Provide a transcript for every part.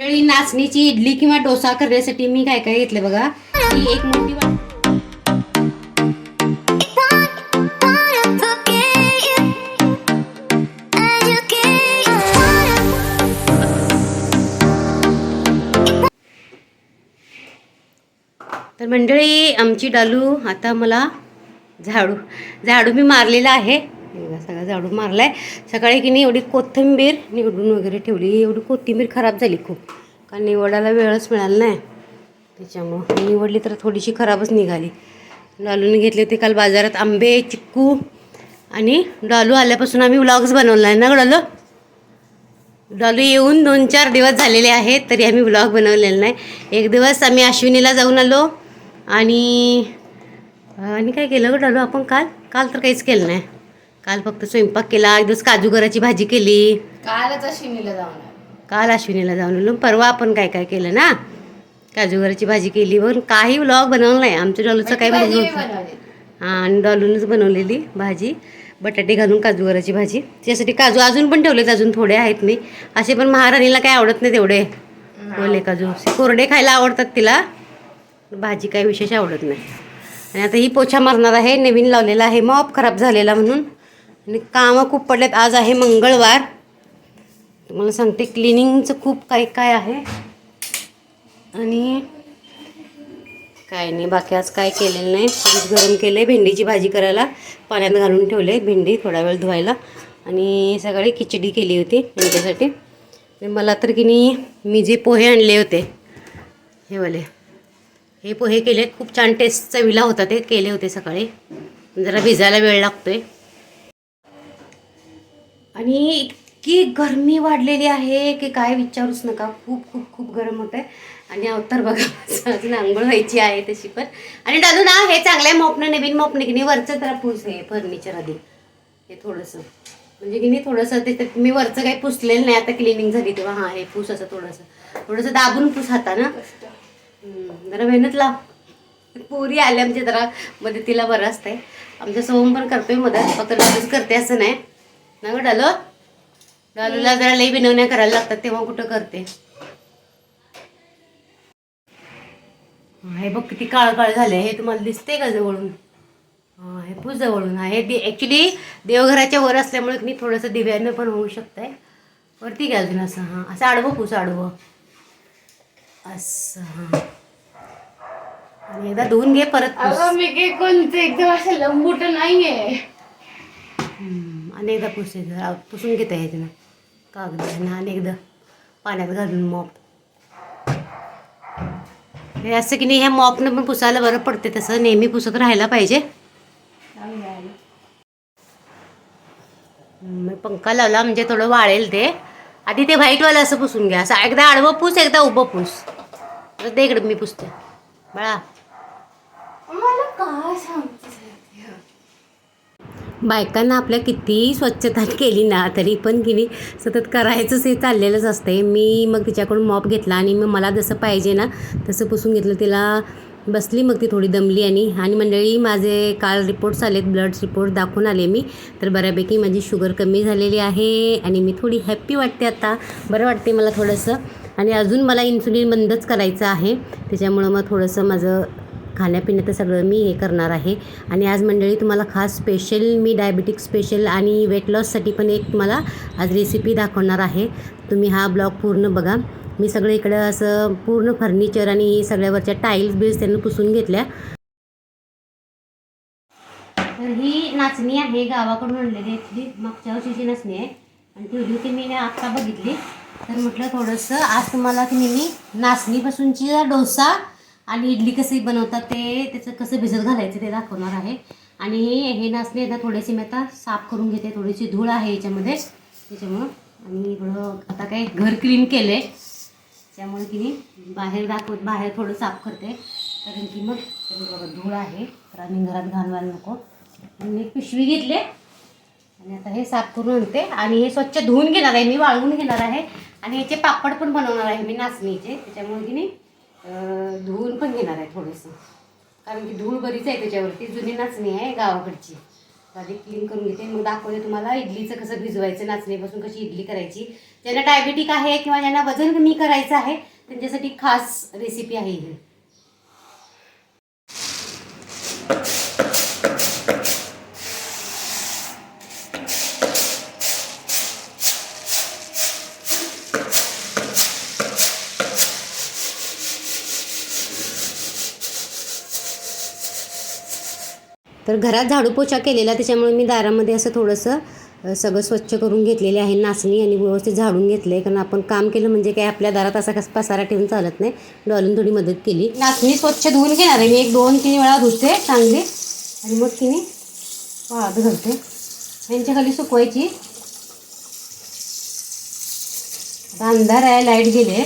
मंडळी नाचणीची इडली किंवा डोसा करण्यासाठी मी काय काय घेतलं बघा. ही एक मोठी तर मंडळी आमची डालू आता मला झाडू झाडू मी मारलेला आहे. सगळा झाडू मारला आहे सकाळी की नाही एवढी कोथिंबीर निवडून वगैरे ठेवली. एवढी कोथिंबीर खराब झाली खूप. कारण निवडायला वेळच मिळाला नाही. त्याच्यामुळं. निवडली तर थोडीशी खराबच निघाली. डालून घेतले ते काल बाजारात आंबे चिक्कू आणि डालू आल्यापासून आम्ही व्लॉग्स बनवला आहे ना गं डालू डॉलू येऊन दोन चार दिवस झालेले आहेत तरी आम्ही ब्लॉग बनवलेला नाही. एक दिवस आम्ही अश्विनीला जाऊन आलो आणि आणि काय केलं गं डॉलू आपण काल? काल तर काहीच केलं नाही. काल फक्त स्वयंपाक केला एक दिवस काजूगराची भाजी केली. कालच अश्विनीला जाऊन आलो. काल अश्विनीला जाऊन आलो. परवा आपण काय काय केलं ना? काजूगराची भाजी केली. पण काही व्लॉग बनवलं नाही. आमच्या डॉलूचं काय भाजी मी बनवलं बनवली. हां आणि डॉलूनच बनवलेली भाजी. बटाटे घालून काजूगराची भाजी. त्यासाठी काजू अजून पण ठेवलेत अजून थोडे आहेत मी असे पण महाराणीला काय आवडत नाही तेवढे. ओले काजू. कोरडे खायला आवडतात तिला. भाजी काय विशेष आवडत नाही. आणि आता ही पोछा मारणार आहे. नवीन लावलेला आहे. मॉप खराब झालेला म्हणून. आणि कामं खूप पडलेत. आज आहे मंगळवार. तुम्हाला सांगते क्लिनिंगचं खूप काय काय आहे. आणि काय नाही बाकी आज काय केलेलं नाही. दूध गरम केले भेंडीची भाजी करायला. पाण्यात घालून ठेवले भेंडी थोडा वेळ धुवायला. आणि सकाळी खिचडी केली होती त्यांच्यासाठी. मला तर की नाही मी जे पोहे आणले होते हे वाले. हे पोहे केले खूप छान टेस्ट चवीला होता ते. केले होते सकाळी. जरा भिजायला वेळ लागतो आहे आणि इतकी गरमी वाढलेली आहे की काय विचारूच नका. खूप खूप खूप गरम होत आहे आणि अवतार बघा अजून आंघोळ व्हायची आहे तशी पण. आणि डालू ना हे चांगल्या मॉपनं नवीन मॉपने की नाही वरचं जरा पुस हे फर्निचर आधी. हे थोडंसं. म्हणजे की नाही थोडंसं ते मी वरचं काही पुसलेलं नाही आता क्लिनिंग झाली तेव्हा. हां हे पूस असं थोडंसं. थोडंसं दाबून पूस हाता ना जरा मेहनत लाव. पोरी आल्या म्हणजे जरा मदतीला बरं असतंय. आमच्या सोहम पण करतोय मदत. फक्त करते असं नाही. ना गं डालो? डालूला जरा लई बिनवण्या करायला लागतात तेव्हा कुठं करते? हे बघ किती काळ काळ झाले हे तुम्हाला दिसते का जवळून? हे पूस जवळून हे ॲक्च्युली देवघराच्या वर असल्यामुळे मी थोडंसं दिव्यानं पण होऊ शकतंय. वरती घ्या अजून असं हां. असं आडवं पूस आडवं. असं हां. आणि एकदा धुवून घे परत मी काही कोणते एकदम असं लंबूट नाहीये. आहे आणि एकदा पुसून पुसून घेता येते ना कागदाने आणि एकदा पाण्यात घालून मॉप हे असं की नाही ह्या मॉपनं पण पुसायला बरं पडते तसं. नेहमी पुसत राहायला पाहिजे. मग पंखा लावला म्हणजे थोडं वाळेल ते. आधी ते व्हाईटवालं असं पुसून घ्या. असं एकदा आडवं पूस एकदा उभं पूस. ते इकडं मी पुसते. बाळा. मला काय सांगते बायकांना आपल्या कितीही स्वच्छता केली ना तरी पण की नाही सतत करायचंच हे चाललेलंच असते मी मग तिच्याकडून मॉप घेतला आणि मग मला जसं पाहिजे ना तसं पुसून घेतलं. तिला बसली मग ती थोडी दमली आणि आणि मंडळी माझे काल रिपोर्ट्स आलेत ब्लड रिपोर्ट दाखवून आले मी. तर बऱ्यापैकी माझी शुगर कमी झालेली आहे आणि मी थोडी हॅप्पी वाटते आता. बरं वाटते मला थोडंसं. आणि अजून मला इन्सुलिन बंदच करायचं आहे. त्याच्यामुळं मग थोडंसं माझं खाण्यापिण्याचं सगळं मी हे करणार आहे. आणि आज मंडळी तुम्हाला खास स्पेशल मी डायबिटिक स्पेशल आणि वेट लॉससाठी पण एक तुम्हाला आज रेसिपी दाखवणार आहे. तुम्ही हा ब्लॉग पूर्ण बघा. मी सगळं इकडं असं पूर्ण फर्निचर आणि सगळ्यावरच्या टाईल्स बिल्स त्यांना पुसून घेतल्या. तर ही नाचणी आहे गावाकडून आणलेली ॲक्च्युली मागच्या वर्षीची नाचणी आहे. आणि ठेवली होती मी आत्ता बघितली. तर म्हटलं थोडंसं आज तुम्हाला की मी नाचणीपासूनची डोसा आणि इडली कशी बनवतात ते त्याचं कसं भिजत घालायचं ते दाखवणार आहे. आणि हे हे नाचणी आता थोडेसे मी आता साफ करून घेते. थोडीशी धूळ आहे याच्यामध्ये. त्याच्यामुळं आणि थोडं आता काय घर क्लीन केलं आहे त्यामुळे की मी बाहेर दाखवत बाहेर थोडं साफ करते. कारण की मग बघा धूळ आहे. तर आम्ही घरात घालवायला नको. मी पिशवी घेतले. आणि आता हे साफ करून आणते. आणि हे स्वच्छ धुवून घेणार आहे. मी वाळवून घेणार आहे. आणि याचे पापड पण बनवणार आहे मी नाचणीचे. त्याच्यामुळे की नाही धुवून पण घेणार आहे थोडंसं. कारण की धूळ बरीच आहे त्याच्यावरती जुनी नाचणी आहे गावाकडची. आधी क्लीन करून घेते. मग दाखवते तुम्हाला इडलीचं कसं भिजवायचं नाचणीपासून कशी इडली करायची. ज्यांना डायबेटिक आहे किंवा ज्यांना वजन कमी करायचं आहे त्यांच्यासाठी खास रेसिपी आहे ही. तर घरात झाडू पोछा केलेला त्याच्यामुळे मी दारामध्ये असं थोडंसं सगळं स्वच्छ करून घेतलेले आहे. नाचणी आणि व्यवस्थित झाडून घेतलं आहे कारण आपण काम केलं म्हणजे काय आपल्या दारात असा कस पसारा ठेवून चालत नाही. डॉलून थोडी मदत केली. नाचणी स्वच्छ धुवून घेणार आहे मी. एक दोन तीन वेळा धुते चांगली. आणि मग तिने वाळत घालते. यांच्या खाली सुकवायची. अंधार आहे लाइट गेले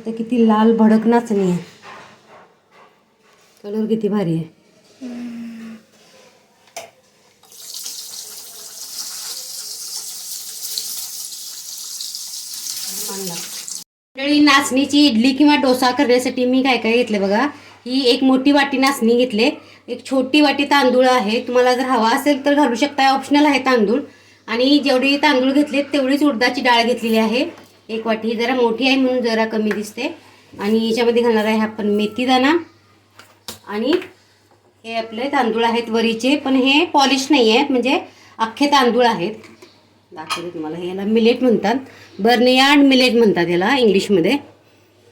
शकता किती लाल भडक नाचणी आहे कलर किती भारी आहे. मंडळी नाचणीची इडली किंवा डोसा करण्यासाठी मी काय काय घेतलं बघा. ही एक मोठी वाटी नाचणी घेतले. एक छोटी वाटी तांदूळ आहे. तुम्हाला जर हवा असेल तर घालू शकता ऑप्शनल आहे तांदूळ. आणि जेवढी तांदूळ घेतले तेवढीच उडदाची डाळ घेतलेली आहे. एक वाटी. ही जरा मोठी आहे म्हणून जरा कमी दिसते. आणि याच्यामध्ये घालणार आहे आपण मेथीदाणा. आणि हे आपले तांदूळ आहेत वरीचे पण हे पॉलिश नाही आहेत म्हणजे अख्खे तांदूळ आहेत. दाखवते तुम्हाला. हे याला मिलेट म्हणतात. बर्नियार्ड मिलेट म्हणतात याला इंग्लिशमध्ये.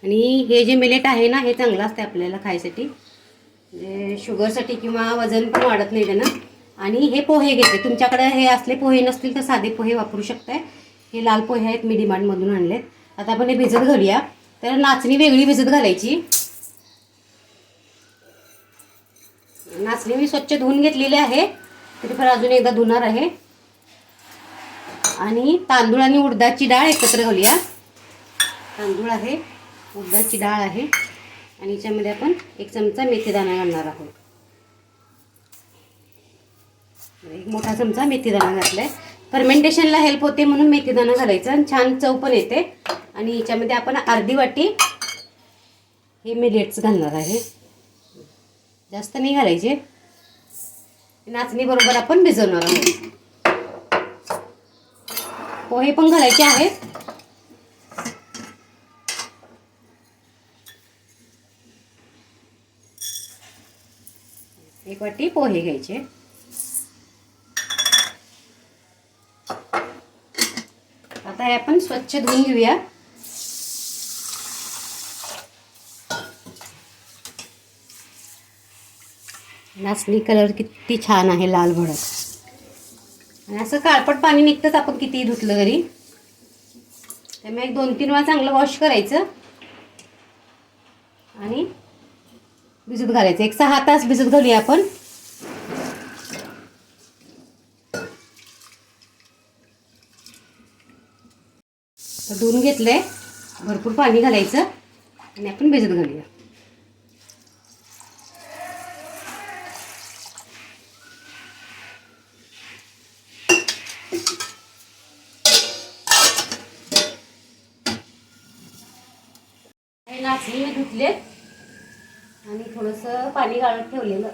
आणि हे जे मिलेट आहे ना हे चांगलं असते आपल्याला खायसाठी. म्हणजे शुगरसाठी किंवा वजन पण वाढत नाही त्यानं. आणि हे पोहे घेते. तुमच्याकडे हे असले पोहे नसतील तर साधे पोहे वापरू शकताय. हे लाल पोहे आहेत मी डिमांडमधून आणलेत. आता आपण हे भिजत घालूया. तर नाचणी वेगळी भिजत घालायची. नाचणी मी स्वच्छ धुवून घेतलेली आहे. तरी पण अजून एकदा धुणार आहे. आणि तांदूळ आणि उडदाची डाळ एकत्र घालूया. तांदूळ आहे उडदाची डाळ आहे. आणि याच्यामध्ये आपण एक चमचा मेथीदाणा घालणार आहोत. एक मोठा चमचा मेथीदाणा घातला आहे फर्मेंटेशनला हेल्प होते म्हणून मेथीदाणा घालायचा आणि छान चव पण येते. आणि याच्यामध्ये आपण अर्धी वाटी हे मिलेट्स घालणार आहे. जास्त नाही घालायचे. नाचणीबरोबर आपण भिजवणार आहोत. पोहे पण घालायचे आहेत. एक वाटी पोहे घ्यायचे. आता आपण स्वच्छ धुवून घेऊया. नाचणी कलर किती छान आहे लाल भडक. आणि असं काळपट पाणी निघतंच आपण कितीही धुतलं तरी. त्यामुळे एक दोन तीन वेळा चांगलं वॉश करायचं. आणि भिजत घालायचं. एक सहा तास भिजत घालूया आपण. धुवून घेतलं आहे भरपूर पाणी घालायचं. आणि आपण भिजत घालूया. नाचणी मी धुतले आणि थोडंसं पाणी गाळत ठेवलेलं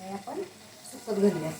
हे आपण सुकत घालूया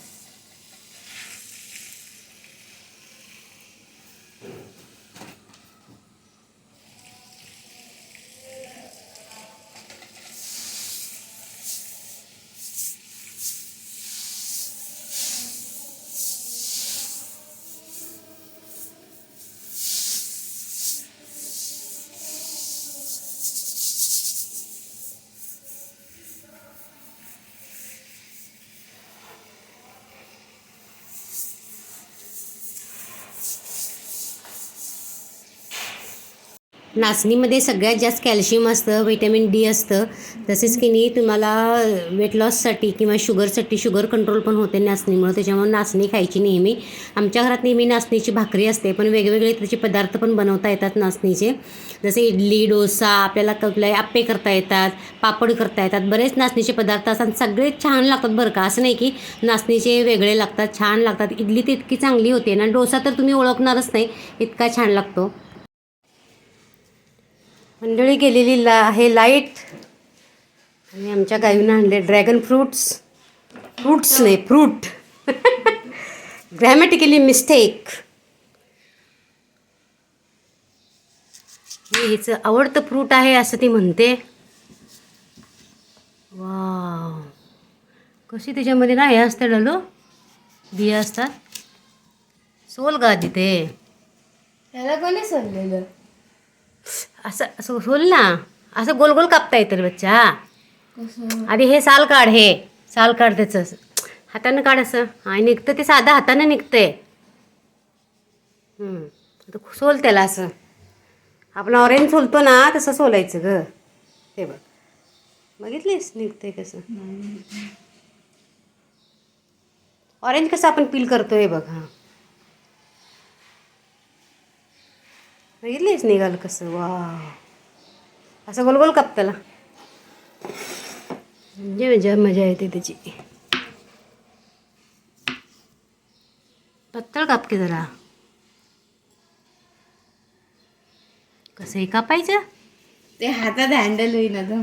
नाचणीमध्ये सगळ्यात जास्त कॅल्शियम असतं व्हिटॅमिन डी असतं. तसेच की नाही तुम्हाला वेट लॉससाठी किंवा शुगरसाठी शुगर कंट्रोल पण होते नाचणीमुळं. त्याच्यामुळे नाचणी खायची नेहमी. आमच्या घरात नेहमी नाचणीची भाकरी असते पण वेगवेगळे त्याचे पदार्थ पण बनवता येतात नाचणीचे. जसे इडली डोसा आपल्याला कुठले आप्पे करता येतात पापड करता येतात. बरेच नाचणीचे पदार्थ असतात सगळे छान लागतात बरं का. असं नाही की नाचणीचे वेगळे लागतात छान लागतात. इडली तर इतकी चांगली होते ना डोसा तर तुम्ही ओळखणारच नाही इतका छान लागतो. मंडळी गेलेली ला आहे लाइट आणि आमच्या गाईनं आणले ड्रॅगन फ्रूट्स फ्रूट्स नाही फ्रूट ग्रॅमॅटिकली मिस्टेक हे हिचं आवडतं फ्रूट आहे असं ती म्हणते. वा कशी त्याच्यामध्ये ना हे असतं डलो? बिया असतात. सोल गा तिथे. त्याला कोणी सोडलेलं असं असं सोल ना. असं गोल गोल कापता येतं बच्चा. आधी हे साल काढ हे. साल काढ त्याचं. हातानं काढ असं. आणि निघतं ते साधं हातानं निघतंय. सोल त्याला असं. आपण ऑरेंज सोलतो ना तसं सोलायचं ग. हे बघ. बघितलीस? निघतंय कसं. ऑरेंज कसं आपण पील करतो हे बघ हां. बघितलीस निघालं कसं? वा. असं गोल गोल काप त्याला. म्हणजे मजा मजा येते त्याची. पत्तळ काप की जरा. कसंही कापायचं. ते हातात हँडल होईना तो.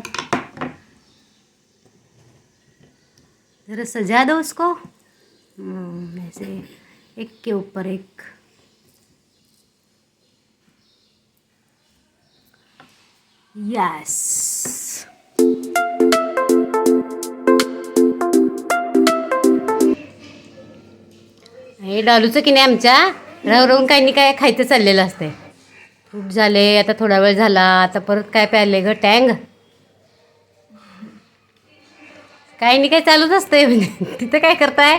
जरा सजा दो उसको. ऐसे. एक के ऊपर एक. यस हे डालूचं की नाही आमच्या? राहून राहून काही नाही काय खायचं चाललेलं असते फ्रूट झाले आता थोडा वेळ झाला आता परत काय प्यायले ग टँग? काही नाही काय चालूच असतंय म्हणजे तिथं काय करताय?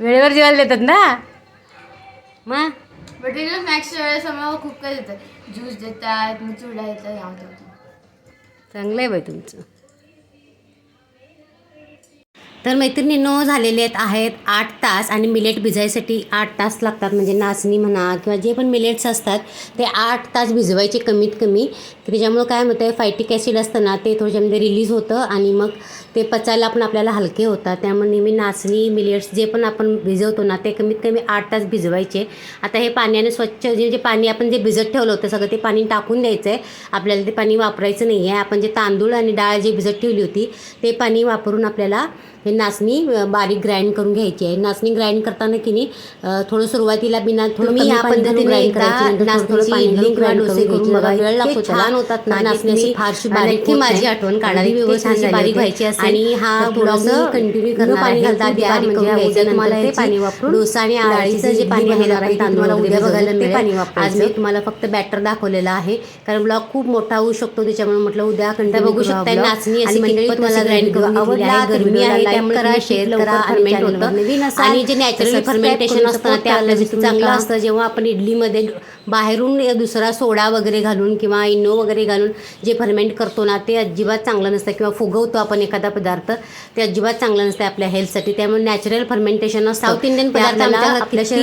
वेळेवर जेवायला देतात ना? मग? बट तिला स्नॅक्सच्या वेळेस आम्हाला खूप काय देतात. ज्यूस देतात मग याव त्याव. चांगलं आहे बाई तुमचं तर मैत्रिणी नो झालेले आहेत आहेत आठ तास आणि मिलेट भिजायसाठी आठ तास लागतात. म्हणजे नाचणी म्हणा किंवा जे पण मिलेट्स असतात ते आठ तास भिजवायचे कमीत कमी. की त्याच्यामुळं काय होतं आहे फायटिक ॲसिड असतं ना ते थोड्याच्यामध्ये रिलीज होतं आणि मग ते पचायला पण आपल्याला हलके होतात. त्यामुळे नेहमी नाचणी मिलेट्स जे पण आपण भिजवतो ना ते कमीत कमी आठ तास भिजवायचे. आता हे पाण्याने स्वच्छ जे जे पाणी आपण जे भिजत ठेवलं होतं सगळं ते पाणी टाकून द्यायचं आहे आपल्याला ते पाणी वापरायचं नाही आहे आपण जे तांदूळ आणि डाळ जी भिजत ठेवली होती ते पाणी वापरून आपल्याला हे नाचणी बारीक ग्राइंड करून घ्यायची आहे नाचणी ग्राइंड करताना की नाही थोडं सुरुवातीला बिना थोडं कमी या पद्धतीने एकदा डोसे करून करून घ्यायची. बघा, वेळ इतके लागतो छान. होतात ना, नाचणी नाचणी अशी फारशी बारीक माझी. आठवण काढा आणि इतकी व्यवस्थित बारीक. व्हायची असेल आणि हा थोडंसं कंटिन्यू न पाणी घालता बारीक करून घ्यायचं. तुम्हाला याची पाणी वापरून डोसा आणि आळीचं जे पाणी बनवणार आहे तांदूळ उद्या बघायला ते मिळेल पाणी आज वापरायचं. मी तुम्हाला फक्त बॅटर दाखवलेलं आहे कारण ब्लॉग खूप मोठा होऊ शकतो त्याच्यामुळे म्हटलं उद्या कंटिन्यू बघू शकता नाचणी अशी मंडळी तुम्हाला ग्राइंड करून आवडला गरमी आहे त्यामुळे करा, लवकर करा वर होतं. नवीन आणि जे नॅचरल फर्मेंटेशन असतं ते विसरू चांगलं. असतं जेव्हा आपण इडलीमध्ये बाहेरून दुसरा सोडा वगैरे घालून किंवा इनो वगैरे घालून जे फर्मेंट करतो ना ते अजिबात चांगलं नसतं किंवा फुगवतो आपण एखादा पदार्थ ते अजिबात चांगलं नसतं आपल्या हेल्थसाठी त्यामुळे नॅचरल फर्मेंटेशन Indian ते पदार्थ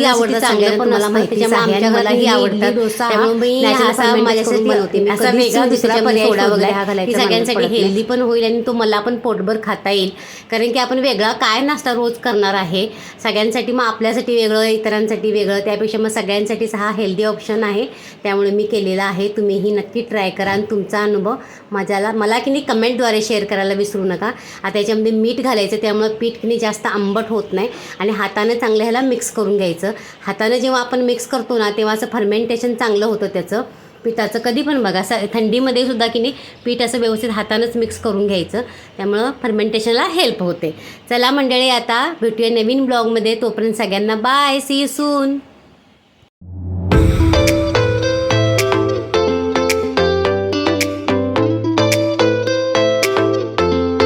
आवडतात चांगलं सगळ्यांना पण तुम्हाला असतं. माहितीच त्याच्यामुळे आहे. आमच्या आणि घरातही मलाही आवडतात इडली, डोसा त्यामुळे मी natural असा ferment माझ्यासाठी करून बनवते. मी असा कधीच वेगळा दुसरा दुसरा पर्याय सोडा वगैरे हा घालायचा सगळ्यांसाठी. हेल्दी पण होईल आणि तो मला पण पोटभर खाता येईल कारण की आपण वेगळा काय नाश्ता रोज करणार आहे? सगळ्यांसाठी मग आपल्यासाठी वेगळं इतरांसाठी वेगळं त्यापेक्षा मग सगळ्यांसाठीच हा हेल्दी ऑप्शन आहे. त्यामुळे मी केलेला आहे. तुम्हीही नक्की ट्राय करा आणि तुमचा अनुभव माझ्याला मला की नाही कमेंटद्वारे शेअर करायला विसरू नका. आता याच्यामध्ये मीठ घालायचं त्यामुळं पीठ की नाही जास्त आंबट होत नाही. आणि हाताने चांगलं ह्याला मिक्स करून घ्यायचं. हाताने जेव्हा आपण मिक्स करतो ना तेव्हा असं फर्मेंटेशन चांगलं होतं त्याचं. पिठाचं कधी पण बघा असं थंडीमध्ये सुद्धा की नाही पीठ असं व्यवस्थित हातानंच मिक्स करून घ्यायचं. त्यामुळं फर्मेंटेशनला हेल्प होते. चला मंडळी आता भेटूया नवीन ब्लॉगमध्ये तोपर्यंत सगळ्यांना बाय सी सून